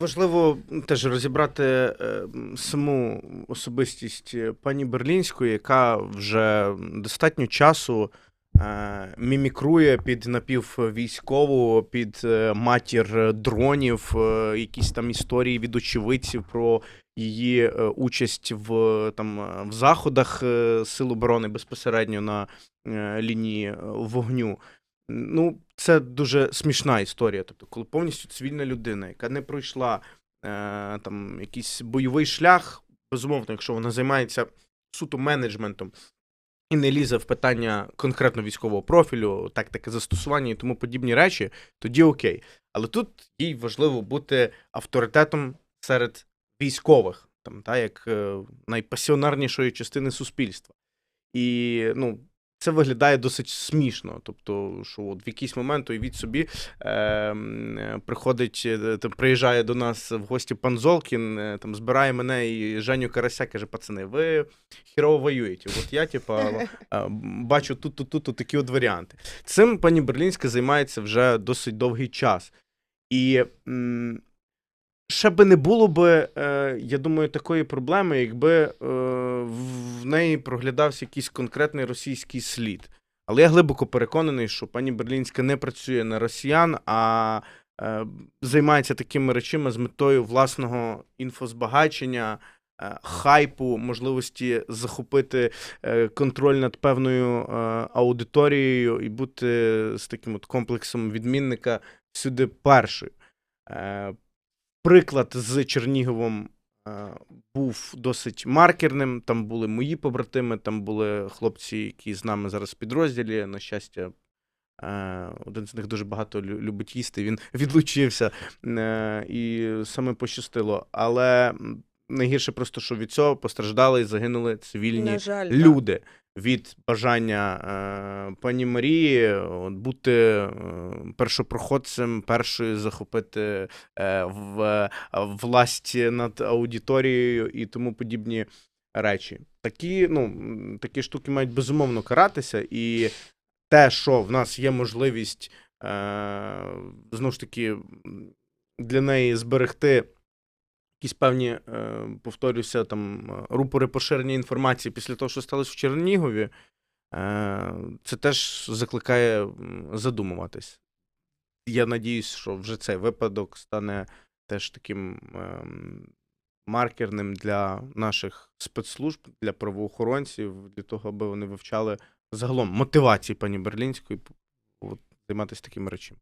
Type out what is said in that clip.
важливо теж розібрати е, саму особистість е, пані Берлінської, яка вже достатньо часу е, мімікрує під напіввійськову, під матір дронів, якісь там історії від очевидців про її участь в, там, в заходах Сил оборони безпосередньо на лінії вогню. Ну, це дуже смішна історія. Тобто, коли повністю цивільна людина, яка не пройшла е, там якийсь бойовий шлях, безумовно, якщо вона займається суто менеджментом і не лізе в питання конкретно військового профілю, тактики застосування і тому подібні речі, тоді окей. Але тут їй важливо бути авторитетом серед військових, там, та, як е, найпасіонарнішої частини суспільства. І ну, це виглядає досить смішно. Тобто, що от в якийсь момент уявіть собі е, е, приходить, там, приїжджає до нас в гості пан Золкін, е, там збирає мене і Женю Карася, каже: пацани, ви хірово воюєте. От я, типа, е, бачу тут, тут, тут, тут такі от варіанти. Цим пані Берлінська займається вже досить довгий час. І м, ще би не було би, е, я думаю, такої проблеми, якби е, неї проглядався якийсь конкретний російський слід. Але я глибоко переконаний, що пані Берлінська не працює на росіян, а е, займається такими речами з метою власного інфозбагачення, е, хайпу, можливості захопити е, контроль над певною е, аудиторією і бути з таким от комплексом відмінника всюди першою. Е, Приклад з Черніговом був досить маркерним. Там були мої побратими, там були хлопці, які з нами зараз в підрозділі. На щастя, е, один з них дуже багато любить їсти. Він відлучився е, і саме пощастило. Але найгірше просто, що від цього постраждали і загинули цивільні На жаль, так. Від бажання е, пані Марії от, бути е, першопроходцем, першою захопити е, в, е, власть над аудиторією і тому подібні речі. Такі, ну, такі штуки мають безумовно каратися, і те, що в нас є можливість е, знову ж таки для неї зберегти якісь певні, е, повторюся, там рупори поширення інформації після того, що сталося в Чернігові, е, це теж закликає задумуватись. Я надіюсь, що вже цей випадок стане теж таким ем, маркерним для наших спецслужб, для правоохоронців, для того, аби вони вивчали загалом мотивації пані Берлінської от, займатися такими речами.